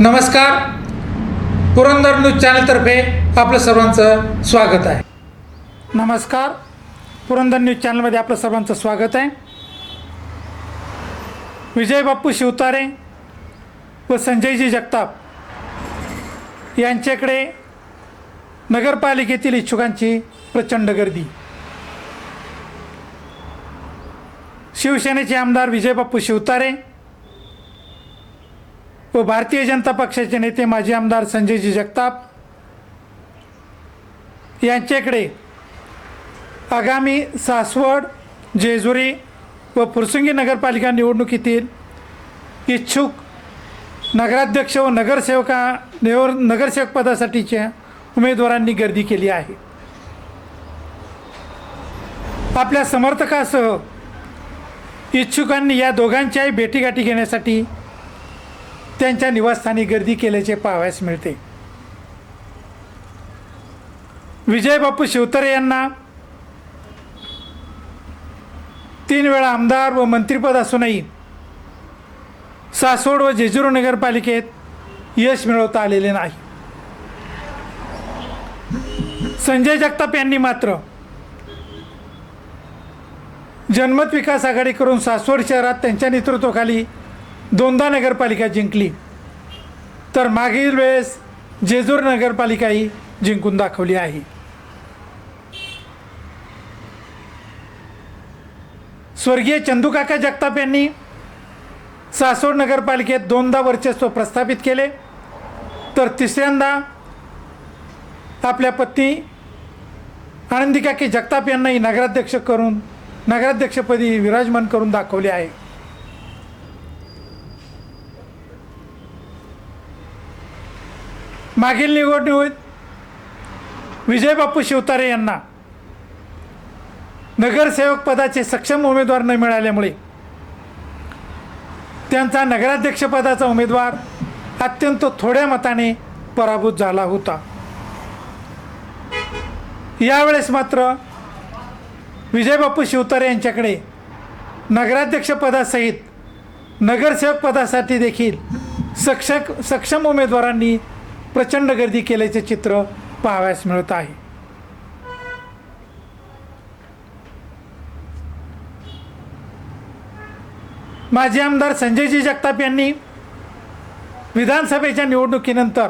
नमस्कार. पुरंदर न्यूज चॅनलतर्फे आपलं सर्वांचं स्वागत आहे. नमस्कार. पुरंदर न्यूज चॅनलमध्ये आपलं सर्वांचं स्वागत आहे. विजय बाप्पू शिवतारे व संजयजी जगताप यांच्याकडे नगरपालिकेतील इच्छुकांची प्रचंड गर्दी. शिवसेनेचे आमदार विजय बाप्पू शिवतारे व भारतीय जनता पक्षाचे नेते माजी आमदार संजयजी जगताप यांच्याकडे आगामी सासवड जेजुरी व पुरसुंगी नगरपालिका निवडणुकीतील इच्छुक नगराध्यक्ष व नगरसेवका नेवर नगरसेवक पदासाठीच्या उमेदवारांनी गर्दी केली आहे. आपल्या समर्थकासह इच्छुकांनी या दोघांच्याही भेटीगाठी घेण्यासाठी त्यांच्या निवासस्थानी गर्दी केल्याचे पाहावयास मिळते. विजयबापू शिवतरे यांना तीन वेळा आमदार व मंत्रिपद असूनही सासवड व जेजुरी नगरपालिकेत यश मिळवता आलेले नाही. संजय जगताप यांनी मात्र जनमत विकास आघाडी करून सासवड शहरात त्यांच्या नेतृत्वाखाली दोनदा नगरपालिका जिंकली. तर मागील वेळेस जेजूर नगरपालिकाही जिंकून दाखवली आहे. स्वर्गीय चंदूकाका जगताप यांनी सासवड नगरपालिकेत दोनदा वर्चस्व प्रस्थापित केले. तर तिसऱ्यांदा आपल्या पत्नी आनंदिकाकी जगताप यांनाही नगराध्यक्ष करून नगराध्यक्षपदी विराजमान करून दाखवले आहे. मागील निवडणुकीत विजयबापू शिवतारे यांना नगरसेवक पदाचे सक्षम उमेदवार न मिळाल्यामुळे त्यांचा नगराध्यक्षपदाचा उमेदवार अत्यंत थोड्या मताने पराभूत झाला होता. यावेळेस मात्र विजयबापू शिवतारे यांच्याकडे नगराध्यक्षपदासहित नगरसेवक पदासाठी देखील सक्षक सक्षम उमेदवारांनी प्रचंड गर्दी केल्याचे चित्र पाहावयास मिळत आहे. माजी आमदार संजयजी जगताप यांनी विधानसभेच्या निवडणुकीनंतर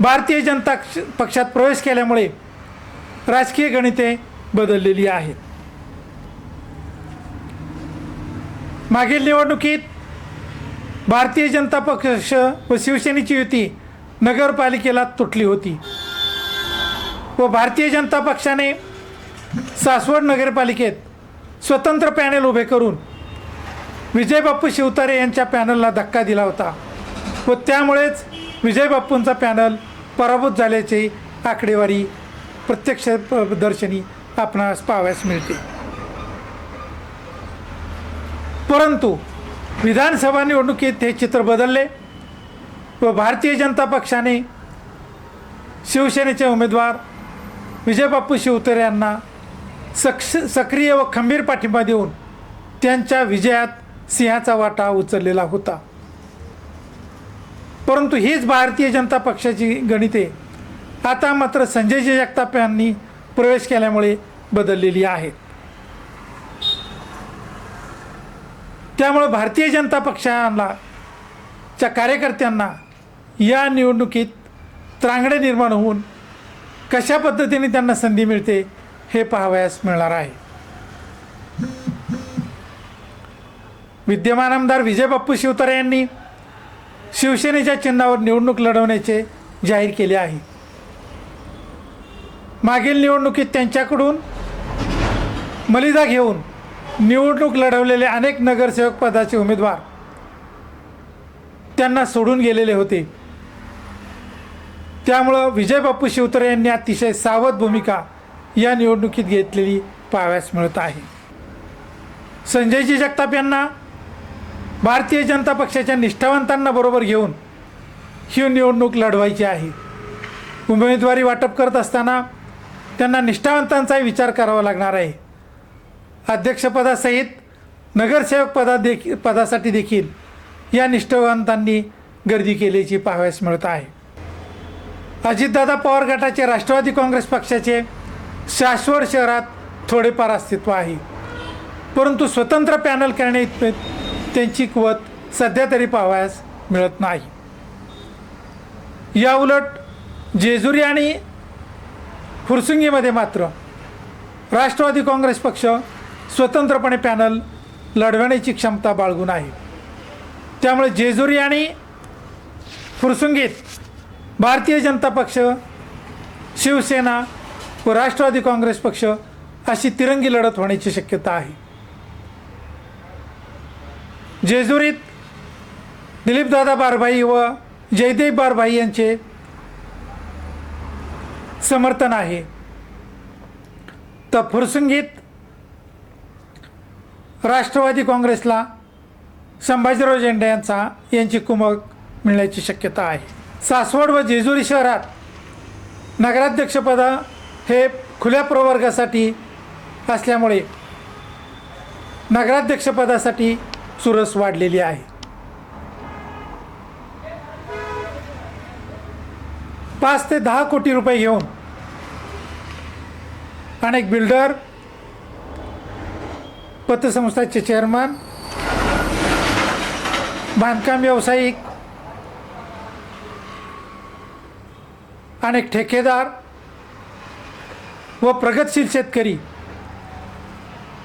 भारतीय जनता पक्षात प्रवेश केल्यामुळे राजकीय गणिते बदललेली आहेत. मागील निवडणुकीत भारतीय जनता पक्ष व शिवसेनेची युती नगरपालिकेला तुटली होती. व भारतीय जनता पक्षाने सासवड नगरपालिकेत स्वतंत्र पॅनेल उभे करून विजय बाप्पू शिवतारे यांच्या पॅनलला धक्का दिला होता. व त्यामुळेच विजय बाप्पूंचा पॅनल पराभूत झाल्याची आकडेवारी प्रत्यक्ष दर्शनी आपणास पाहावयास मिळते. परंतु विधानसभा निवडणुकीत हे चित्र बदलले. व भारतीय जनता पक्षाने शिवसेनेचे उमेदवार विजयबापू शिवतरे यांना सक्ष सक्रिय व खंबीर पाठिंबा देऊन त्यांच्या विजयात सिंहाचा वाटा उचललेला होता. परंतु हीच भारतीय जनता पक्षाची गणिते आता मात्र संजयजी जगताप यांनी प्रवेश केल्यामुळे बदललेली आहेत. त्यामुळे भारतीय जनता पक्षाला च्या कार्यकर्त्यांना या निवडणुकीत त्रांगडे निर्माण होऊन कशा पद्धतीने त्यांना संधी मिळते हे पाहावयास मिळणार आहे. विद्यमान आमदार विजय बाप्पू शिवतारे यांनी शिवसेनेच्या चिन्हावर निवडणूक लढवण्याचे जाहीर केले आहे. मागील निवडणुकीत त्यांच्याकडून मलिदा घेऊन निवडणूक लढवलेले अनेक नगरसेवक पदाचे उमेदवार त्यांना सोडून गेलेले होते. त्यामुळं विजय बाप्पू शिवतरे यांनी अतिशय सावध भूमिका या निवडणुकीत घेतलेली पाहाव्यास मिळत आहे. संजयजी जगताप यांना भारतीय जनता पक्षाच्या निष्ठावंतांना बरोबर घेऊन ही निवडणूक लढवायची आहे. उमेदवारी वाटप करत असताना त्यांना निष्ठावंतांचाही विचार करावा लागणार आहे. अध्यक्षपदासहित नगरसेवक पदा देखील पदासाठी देखील या निष्ठावंतांनी गर्दी केल्याची पाहावयास मिळत आहे. अजितदादा पवार गटाचे राष्ट्रवादी काँग्रेस पक्षाचे शाश्वत शहरात थोडेफार अस्तित्व आहे. परंतु स्वतंत्र पॅनल करणे त्यांची कुवत सध्या तरी पाहावयास मिळत नाही. या उलट जेजुरी आणि फुरसुंगीमध्ये मात्र राष्ट्रवादी काँग्रेस पक्ष स्वतंत्रपणे पॅनल लढवण्याची क्षमता बाळगून आहे. त्यामुळे जेजुरी आणि फुरसुंगीत भारतीय जनता पक्ष शिवसेना व राष्ट्रवादी काँग्रेस पक्ष अशी तिरंगी लढत होण्याची शक्यता आहे. जेजुरीत दिलीपदादा बारभाई व जयदेव बारभाई यांचे समर्थन आहे. तर फुरसुंगीत राष्ट्रवादी काँग्रेसला संभाजीराव झेंडे यांचा यांची कुमक मिळण्याची शक्यता आहे. सासवड व जेजुरी शहरात नगराध्यक्षपद हे खुल्या प्रवर्गासाठी असल्यामुळे नगराध्यक्षपदासाठी चुरस वाढलेली आहे. पाच ते दहा कोटी रुपये घेऊन अनेक बिल्डर पतसंस्थाचे चेअरमन बांधकाम व्यावसायिक अनेक ठेकेदार व प्रगतशील शेतकरी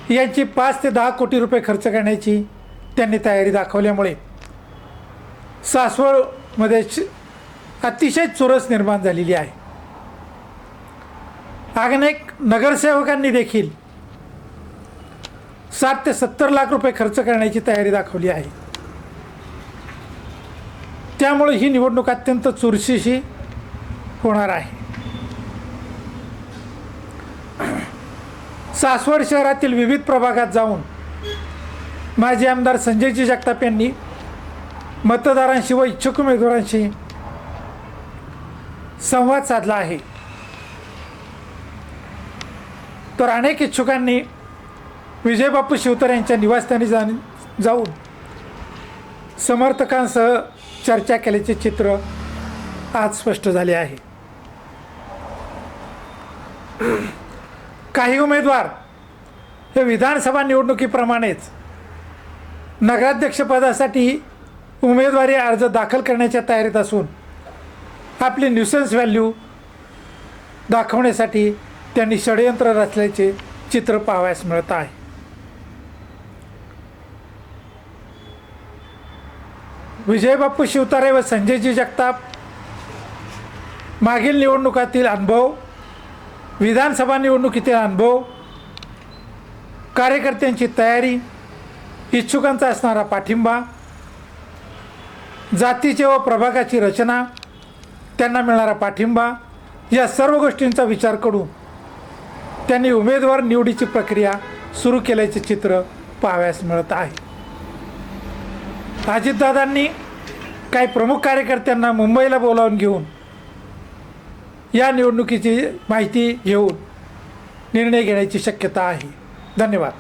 यांची पाच ते दहा कोटी रुपये खर्च करण्याची त्यांनी तयारी दाखवल्यामुळे सासवडमध्ये श- अतिशय चुरस निर्माण झालेली आहे. अनेक नगरसेवकांनी देखील साठ ते सत्तर लाख रुपये खर्च करण्याची तयारी दाखवली आहे. त्यामुळे ही निवडणूक अत्यंत चुरशीशी होणार आहे. सासवड शहरातील विविध प्रभागात जाऊन माजी आमदार संजयजी जगताप यांनी मतदारांशी व इच्छुक उमेदवारांशी संवाद साधला आहे. तर अनेक इच्छुकांनी विजयबापू शिवतर यांच्या निवासस्थानी जा जाऊन समर्थकांसह चर्चा केल्याचे चित्र आज स्पष्ट झाले आहे. काही उमेदवार हे विधानसभा निवडणुकीप्रमाणेच नगराध्यक्षपदासाठी उमेदवारी अर्ज दाखल करण्याच्या तयारीत असून आपली न्यूसन्स व्हॅल्यू दाखवण्यासाठी त्यांनी षडयंत्र रचल्याचे चित्र पाहावयास मिळत आहे. विजयबापू शिवतारे व संजयजी जगताप मागील निवडणुकातील अनुभव विधानसभा निवडणुकीतील अनुभव कार्यकर्त्यांची तयारी इच्छुकांचा असणारा पाठिंबा जातीचे व प्रभागाची रचना त्यांना मिळणारा पाठिंबा या सर्व गोष्टींचा विचार करून त्यांनी उमेदवार निवडीची प्रक्रिया सुरू केल्याचे चित्र पाहावयास मिळत आहे. अजितदादांनी काही प्रमुख कार्यकर्त्यांना मुंबईला बोलावून घेऊन या निवडणुकीची माहिती घेऊन निर्णय घेण्याची शक्यता आहे. धन्यवाद.